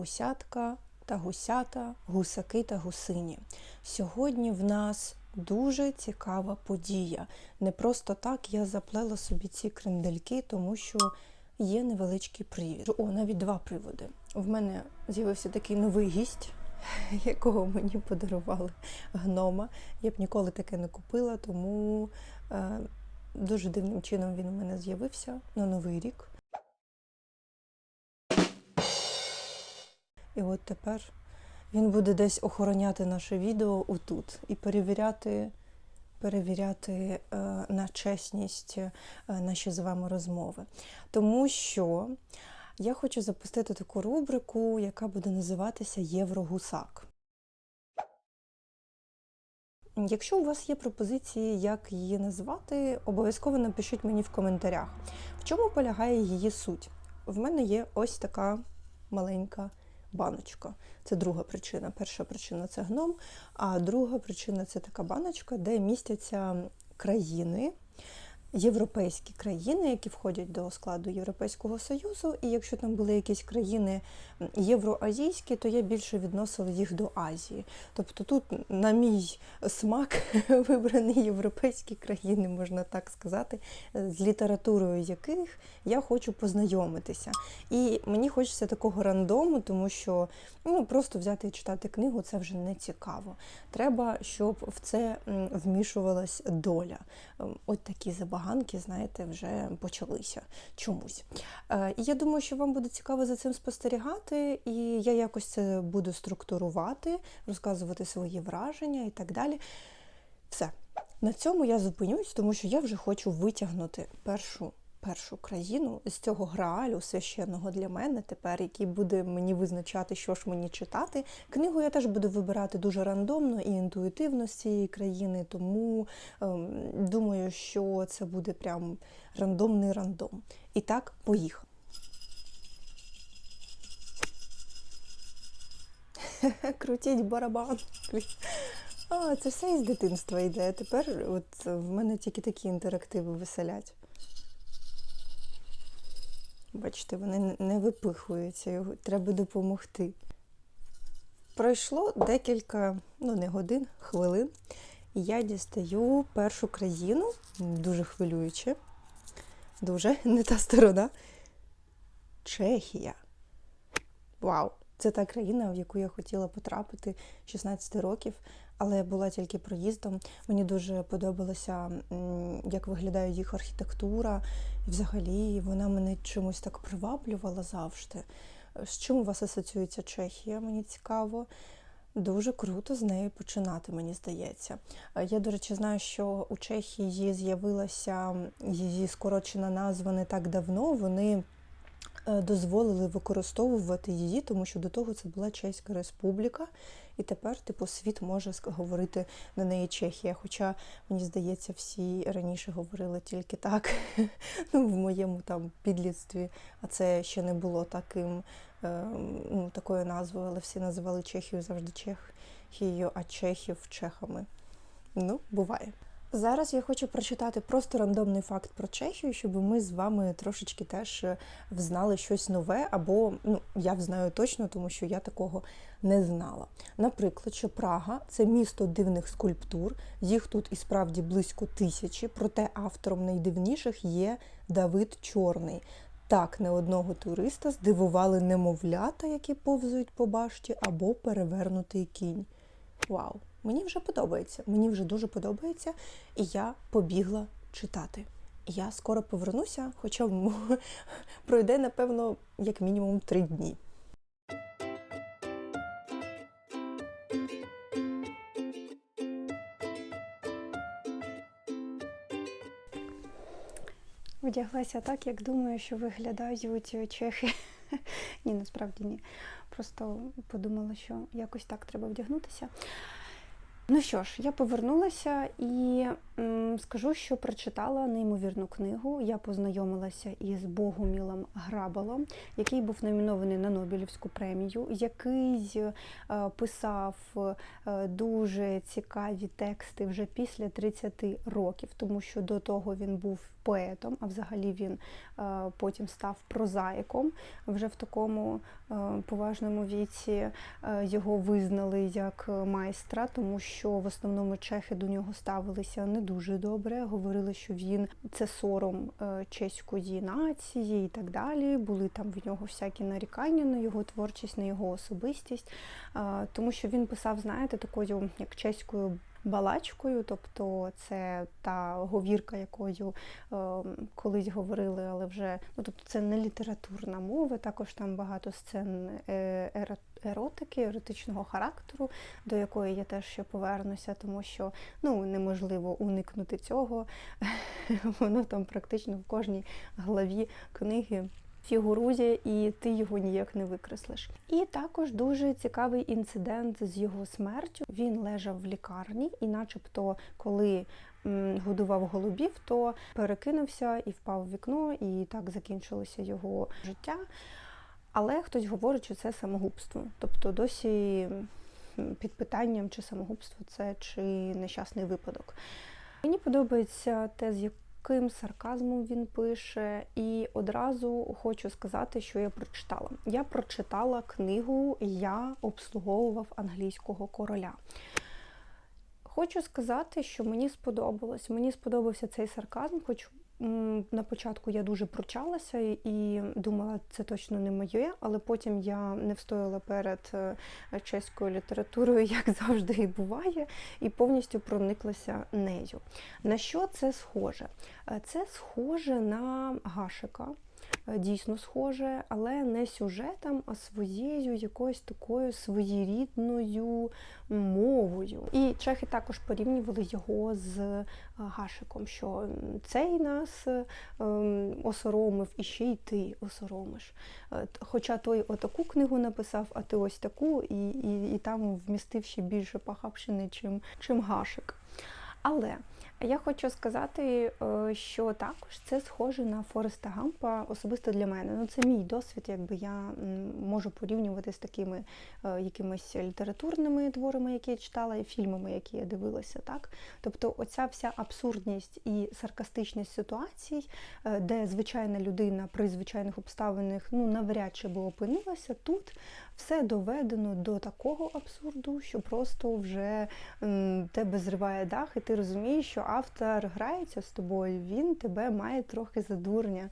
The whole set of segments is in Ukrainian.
гусятка та гусята, гусаки та гусині. Сьогодні в нас дуже цікава подія. Не просто так я заплела собі ці крендельки, тому що є невеличкий привід. О, навіть два приводи. В мене з'явився такий новий гість, якого мені подарували гнома. Я б ніколи таке не купила, тому е, дуже дивним чином він у мене з'явився на новий рік. І от тепер він буде десь охороняти наше відео отут і перевіряти, перевіряти е, на чесність е, наші з вами розмови. Тому що я хочу запустити таку рубрику, яка буде називатися Єврогусак. Якщо у вас є пропозиції, як її назвати, обов'язково напишіть мені в коментарях, в чому полягає її суть. В мене є ось така маленька баночка. Це друга причина. Перша причина це гном, а друга причина це така баночка, де містяться країни, європейські країни, які входять до складу Європейського Союзу. І якщо там були якісь країни євроазійські, то я більше відносила їх до Азії. Тобто тут, на мій смак, вибрані європейські країни, можна так сказати, з літературою яких я хочу познайомитися. І мені хочеться такого рандому, тому що ну, просто взяти і читати книгу це вже не цікаво. Треба, щоб в це вмішувалась доля. Ем, От такі забаганки, знаєте, вже почалися чомусь. Е, І я думаю, що вам буде цікаво за цим спостерігати, і я якось це буду структурувати, розказувати свої враження і так далі. Все. На цьому я зупинюсь, тому що я вже хочу витягнути першу. Першу країну з цього граалю священного для мене тепер, який буде мені визначати, що ж мені читати. Книгу я теж буду вибирати дуже рандомно і інтуїтивно з цієї країни, тому ем, думаю, що це буде прям рандомний рандом. І так, поїхали. Крутіть барабан. А, це все із дитинства йде. Тепер от в мене тільки такі інтерактиви веселять. Бачите, вони не випихуються, його треба допомогти. Пройшло декілька, ну не годин, хвилин, і я дістаю першу країну, дуже хвилююче, дуже не та сторона. Чехія. Вау! Це та країна, в яку я хотіла потрапити 16 років, але була тільки проїздом. Мені дуже подобалося, як виглядає їх архітектура. І взагалі вона мене чимось так приваблювала завжди. З чим у вас асоціюється Чехія? Мені цікаво. Дуже круто з нею починати, мені здається. Е, Я, до речі, знаю, що у Чехії з'явилася її скорочена назва не так давно. Вони е, дозволили використовувати її, тому що до того це була Чеська Республіка, і тепер, типу, світ може говорити на неї Чехія. Хоча, мені здається, всі раніше говорили тільки так, ну, в моєму там підлітстві, а це ще не було таким, е, ну, такою назвою, але всі називали Чехію завжди Чехією, а чехів чехами. Ну, буває. Зараз я хочу прочитати просто рандомний факт про Чехію, щоб ми з вами трошечки теж е, взнали щось нове, або ну я взнаю точно, тому що я такого не знала. Наприклад, що Прага це місто дивних скульптур, їх тут і справді близько тисячі, проте автором найдивніших є Давид Чорний. Так, не одного туриста здивували немовлята, які повзують по башті, або перевернутий кінь. Вау! Мені вже подобається. Мені вже дуже подобається, і я побігла читати. Я скоро повернуся, хоча пройде, напевно, як мінімум три дні. Одяглася так, як думаю, що виглядають чехи. ні, насправді ні. Просто подумала, що якось так треба вдягнутися. Ну що ж, я повернулася і скажу, що прочитала неймовірну книгу. Я познайомилася із Богумілом Грабалом, який був номінований на Нобелівську премію, який е, писав е, дуже цікаві тексти вже після 30 років, тому що до того він був поетом, а взагалі він е, потім став прозаїком вже в такому поважному віці. Його визнали як майстра, тому що в основному чехи до нього ставилися не дуже добре. Говорили, що він це сором е, чеської нації і так далі. Були там в нього всякі нарікання на його творчість, на його особистість, Е, тому що він писав, знаєте, такою як чеською. Балачкою, тобто це та говірка, якою е, колись говорили, але вже ну тобто це не літературна мова. Також там багато сцен е, еротики, еротичного характеру, до якої я теж ще повернуся, тому що ну неможливо уникнути цього. Воно там практично в кожній главі книги. Фігурує, і ти його ніяк не викреслиш. І також дуже цікавий інцидент з його смертю. Він лежав в лікарні, і, начебто, коли годував голубів, то перекинувся і впав в вікно, і так закінчилося його життя. Але хтось говорить, що це самогубство. Тобто досі під питанням, чи самогубство це чи нещасний випадок. Мені подобається те, з яким сарказмом він пише, і одразу хочу сказати, що я прочитала. Я прочитала книгу Я обслуговував англійського короля. Хочу сказати, що мені сподобалось. Мені сподобався цей сарказм, хоч на початку я дуже пручалася і- думала, це точно не моє, але потім я не встояла перед е, чеською літературою, як завжди і буває, і повністю прониклася нею. На що це схоже? Е, Це схоже на Гашика. Е, Дійсно схоже, але не сюжетом, а своєю якоюсь такою своєрідною мовою. І чехи також порівнювали його з е, Гашиком, що цей нас е, осоромив, і ще й ти осоромиш. Хоча той отаку книгу написав, а ти ось таку, і, і, і там вмістив ще більше пахавщини, чим, чим Гашик. Але я хочу сказати, е, що також це схоже на Фореста Гампа особисто для мене. Ну, це мій досвід, якби я можу порівнювати з такими е, якимись літературними творами, які я читала, і фільмами, які я дивилася. Так? Тобто, оця вся абсурдність і саркастичність ситуацій, е, де звичайна людина при звичайних обставинах ну, навряд чи би опинилася тут. Все доведено до такого абсурду, що просто вже тебе зриває дах, і ти розумієш, що автор грається з тобою, він тебе має трохи за дурня.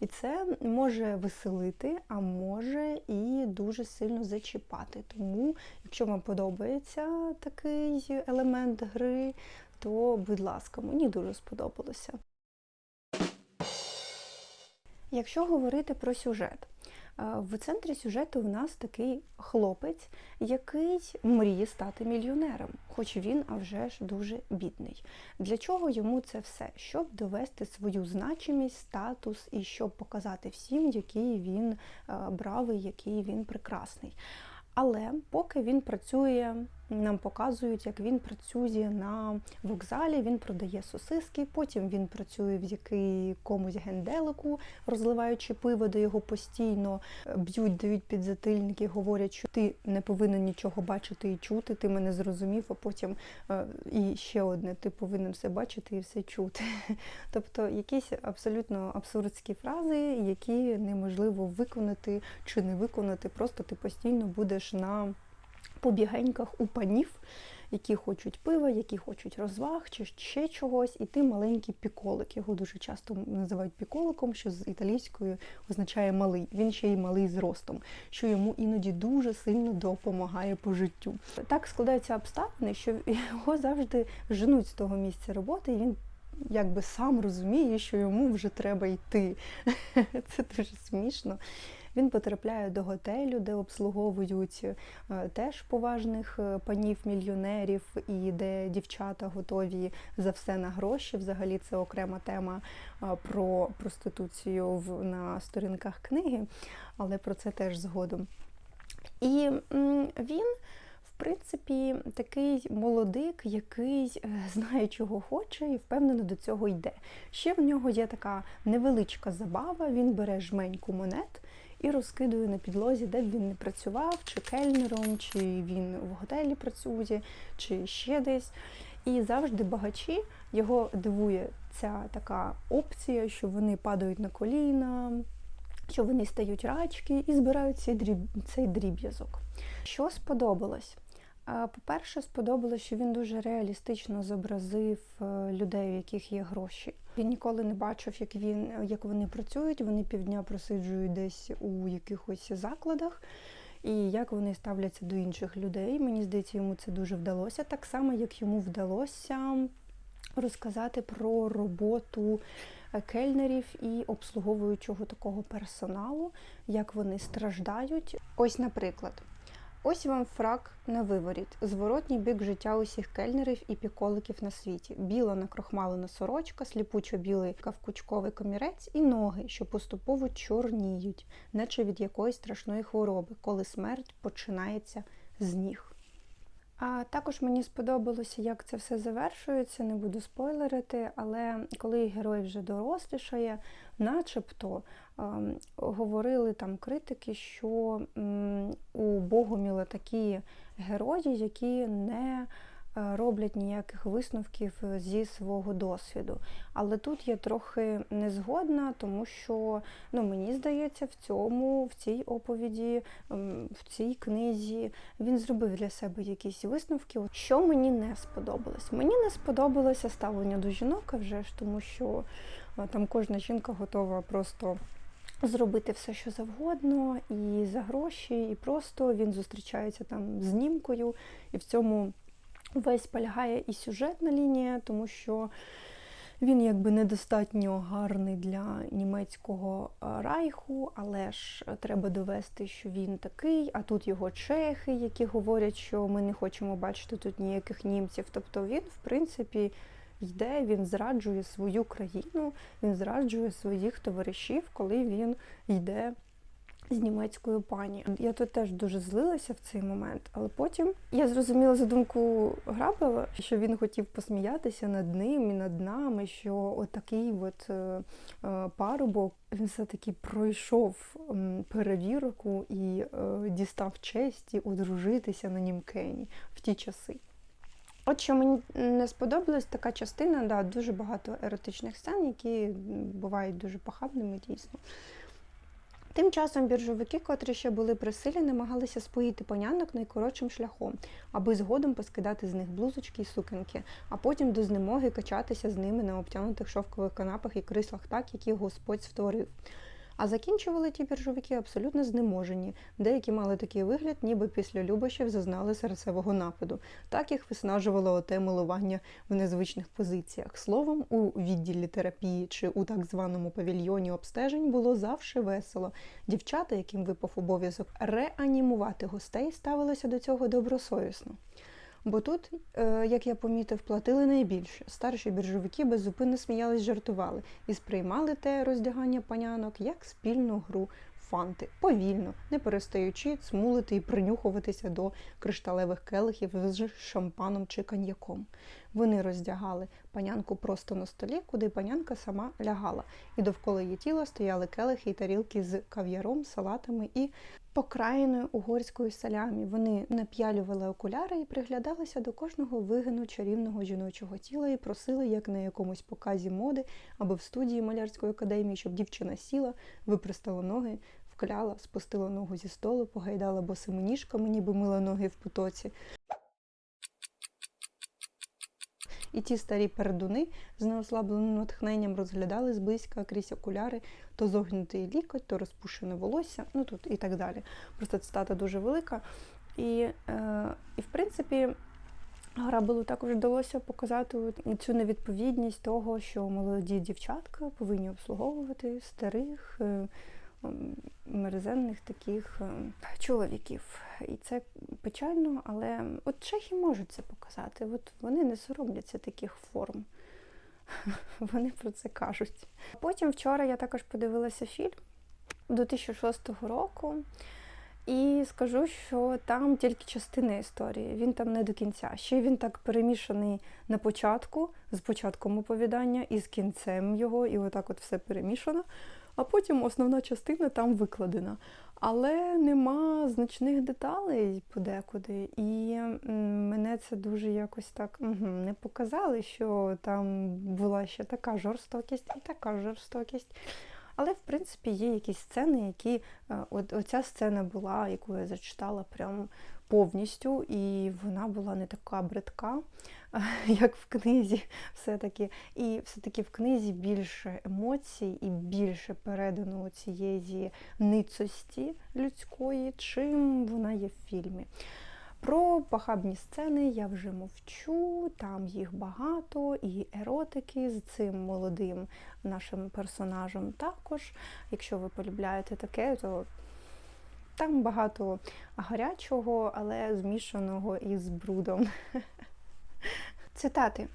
І це може веселити, а може і дуже сильно зачіпати. Тому, якщо вам подобається такий елемент гри, то будь ласка, мені дуже сподобалося. Якщо говорити про сюжет, в центрі сюжету у нас такий хлопець, який мріє стати мільйонером, хоч він, а вже ж дуже бідний. Для чого йому це все? Щоб довести свою значимість, статус і щоб показати всім, який він е, бравий, який він прекрасний. Але поки він працює, нам показують, як він працює на вокзалі, він продає сосиски, потім він працює в якомусь генделику, розливаючи пиво, де його постійно е, б'ють, дають підзатильники, говорять, що ти не повинен нічого бачити і чути, ти мене зрозумів, а потім е, і ще одне, ти повинен все бачити і все чути. Тобто якісь абсолютно абсурдські фрази, які неможливо виконати чи не виконати, просто ти постійно будеш на побігеньках у панів, які хочуть пива, які хочуть розваг чи ще чогось, і ти маленький піколик. Його дуже часто називають піколиком, що з італійською означає малий. Він ще й малий зростом, що йому іноді дуже сильно допомагає по життю. Так складаються обставини, що його завжди женуть з того місця роботи, і він якби сам розуміє, що йому вже треба йти. Це дуже смішно. Він потрапляє до готелю, де обслуговують е, теж поважних е, панів-мільйонерів, і де дівчата готові за все на гроші. Взагалі це окрема тема е, про проституцію на сторінках книги, але про це теж згодом. І він, в принципі, такий молодик, який знає, чого хоче, і впевнено до цього йде. Ще в нього є така невеличка забава. Він бере жменьку монет і розкидує на підлозі, де б він не працював, чи кельнером, чи він в готелі працює, чи ще десь. І завжди багачі його дивує ця така опція, що вони падають на коліна, що вони стають рачки і збирають цей дріб'язок. Що сподобалось? По-перше, сподобалось, що він дуже реалістично зобразив е, людей, у яких є гроші. Він ніколи не бачив, як він як вони працюють. Вони півдня просиджують десь у якихось закладах, і як вони ставляться до інших людей. Мені здається, йому це дуже вдалося. Так само, як йому вдалося розказати про роботу е, кельнерів і обслуговуючого такого персоналу, як вони страждають. Ось, наприклад. Ось вам фрак на виворіт, зворотній бік життя усіх кельнерів і піколиків на світі. Біла накрохмалена сорочка, сліпучо білий кавкучковий комірець і ноги, що поступово чорніють, наче від якоїсь страшної хвороби, коли смерть починається з ніг. А також мені сподобалося, як це все завершується, не буду спойлерити, але коли герой вже дорослішає, начебто говорили там критики, що у Богоміла такі герої, які не е, роблять ніяких висновків зі свого досвіду. Але тут я трохи не згодна, тому що ну, мені здається, в цьому, в цій оповіді, в цій книзі він зробив для себе якісь висновки. Що мені не сподобалось? Мені не сподобалося ставлення до жінок, вже ж тому, що е, там кожна жінка готова просто. Зробити все, що завгодно, і за гроші, і просто він зустрічається там з німкою, і в цьому весь полягає і сюжетна лінія, тому що він якби недостатньо гарний для німецького е, райху, але ж треба довести, що він такий. А тут його чехи, які говорять, що ми не хочемо бачити тут ніяких німців. Тобто він, в принципі, йде, він зраджує свою країну, він зраджує своїх товаришів, коли він йде з німецькою пані. Я тут теж дуже злилася в цей момент, але потім я зрозуміла задумку Грабела, що він хотів посміятися над ним і над нами, що отакий от е, е, парубок він все-таки пройшов перевірку і е, дістав честі одружитися на німкені в ті часи. От що мені не сподобалась така частина, да, дуже багато еротичних сцен, які бувають дуже похабними дійсно. Тим часом біржовики, котрі ще були при силі, намагалися споїти панянок найкоротшим шляхом, аби згодом поскидати з них блузочки і сукенки, а потім до знемоги качатися з ними на обтянутих шовкових канапах і кріслах так, які Господь створив. А закінчували ті біржовики абсолютно знеможені. Деякі мали такий вигляд, ніби після любощів зазнали серцевого нападу. Так їх виснажувало оте милування в незвичних позиціях. Словом, у відділі терапії чи у так званому павільйоні обстежень було завжди весело. Дівчата, яким випав обов'язок реанімувати гостей, ставилися до цього добросовісно. Бо тут, е, як я помітив, платили найбільше. Старші біржовики беззупинно сміялись, жартували і сприймали те роздягання панянок як спільну гру фанти, повільно, не перестаючи цмулити і принюхуватися до кришталевих келихів з шампаном чи коньяком. Вони роздягали панянку просто на столі, куди панянка сама лягала, і довкола її тіла стояли келихи і тарілки з кав'яром, салатами і покраєною угорською салямі. Вони нап'ялювали окуляри і приглядалися до кожного вигину чарівного жіночого тіла і просили, як на якомусь показі моди або в студії малярської академії, щоб дівчина сіла, випростала ноги, вкляла, спустила ногу зі столу, погайдала босими ніжками, ніби мила ноги в потоці. І ті старі пердуни з неослабленим натхненням розглядали зблизька крізь окуляри то зогнутий лікоть, то розпушене волосся, ну тут і так далі. Просто цитата дуже велика. І, е, і в принципі, Грабелу також вдалося показати цю невідповідність того, що молоді дівчатка повинні обслуговувати старих. Мерзенних таких е, чоловіків. І це печально, але от чехи можуть це показати. От вони не соромляться таких форм. Вони про це кажуть. Потім вчора я також подивилася фільм 2006 року. І скажу, що там тільки частина історії. Він там не до кінця. Ще він так перемішаний на початку, з початком оповідання і з кінцем його, і отак от все перемішано. А потім основна частина там викладена. Але нема значних деталей подекуди. І мене це дуже якось так угу, не показали, що там була ще така жорстокість і така жорстокість. Але, в принципі, є якісь сцени, які е, от оця сцена була, яку я зачитала прям повністю, і вона була не така бридка, як в книзі, все-таки. І все-таки в книзі більше емоцій і більше передано цієї ницості людської, чим вона є в фільмі. Про похабні сцени я вже мовчу, там їх багато, і еротики з цим молодим нашим персонажем також. Якщо ви полюбляєте таке, то там багато гарячого, але змішаного із брудом. Цитати.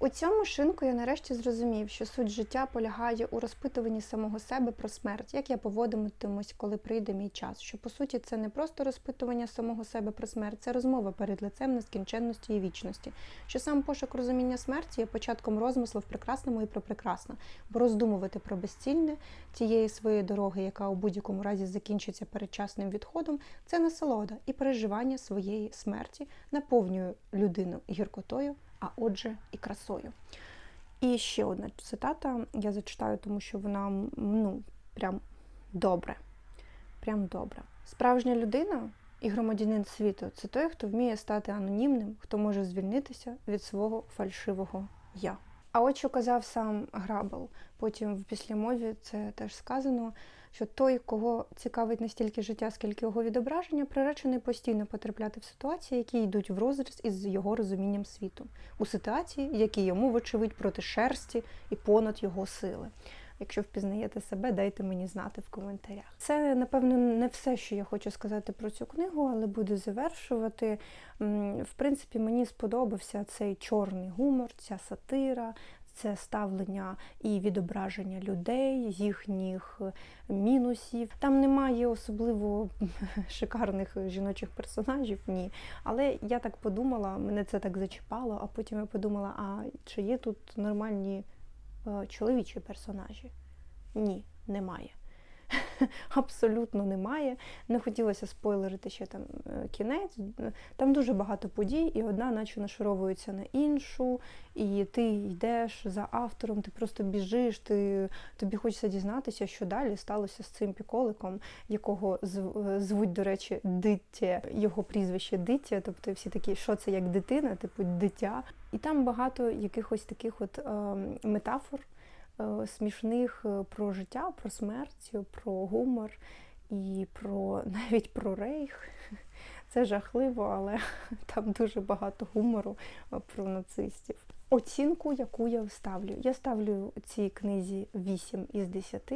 У цьому шинку я нарешті зрозумів, що суть життя полягає у розпитуванні самого себе про смерть, як я поводитимусь, коли прийде мій час. Що по суті це не просто розпитування самого себе про смерть, це розмова перед лицем нескінченності і вічності. Що сам пошук розуміння смерті є початком розмислу в прекрасному і про прекрасне, бо роздумувати про безцільне тієї своєї дороги, яка у будь-якому разі закінчиться передчасним відходом, це насолода і переживання своєї смерті наповнює людину гіркотою а отже, і красою. І ще одна цитата я зачитаю, тому що вона ну, прям добре. Прям добре. Справжня людина і громадянин світу це той, хто вміє стати анонімним, хто може звільнитися від свого фальшивого я. А от що казав сам Грабел, потім в післямові це теж сказано, що той, кого цікавить не стільки життя, скільки його відображення, приречений постійно потрапляти в ситуації, які йдуть в розріз із його розумінням світу, у ситуації, які йому, вочевидь, проти шерсті і понад його сили. Якщо впізнаєте себе, дайте мені знати в коментарях. Це, напевно, не все, що я хочу сказати про цю книгу, але буду завершувати. В принципі, мені сподобався цей чорний гумор, ця сатира. Це ставлення і відображення людей, їхніх мінусів. Там немає особливо шикарних жіночих персонажів, ні. Але я так подумала, мене це так зачіпало, а потім я подумала, а чи є тут нормальні е, чоловічі персонажі? Ні, немає. Абсолютно немає. Не хотілося спойлерити ще там е, кінець. Там дуже багато подій, і одна, наче нашаровується на іншу, і ти йдеш за автором, ти просто біжиш, ти, тобі хочеться дізнатися, що далі сталося з цим піколиком, якого зв- звуть, до речі, Диття, його прізвище Диття, тобто всі такі, що це як дитина, типу дитя. І там багато якихось таких от е, метафор е, смішних е, про життя, про смерть, про гумор і про навіть про рейх. Це жахливо, але там дуже багато гумору е, про нацистів. Оцінку, яку я ставлю. Я ставлю цій книзі 8 із 10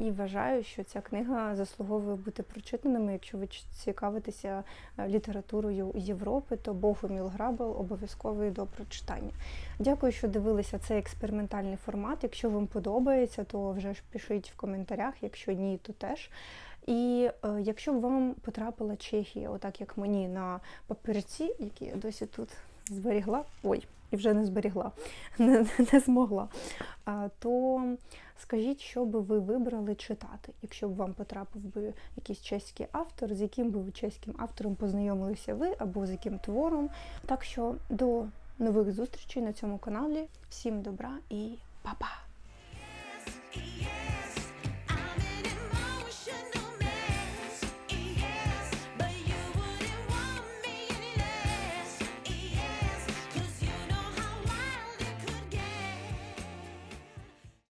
і вважаю, що ця книга заслуговує бути прочитаними. Якщо ви цікавитеся е, літературою Європи, то Богоміл Грабел обов'язково до прочитання. Дякую, що дивилися цей експериментальний формат. Якщо вам подобається, то вже ж пишіть в коментарях. Якщо ні, то теж. І е, якщо б вам потрапила Чехія, отак як мені на папірці, які я досі тут зберігла, ой, і вже не зберігла, не, не змогла, а, то скажіть, що би ви вибрали читати, якщо б вам потрапив би якийсь чеський автор, з яким би ви чеським автором познайомилися ви або з яким твором. Так що до нових зустрічей на цьому каналі. Всім добра і па-па!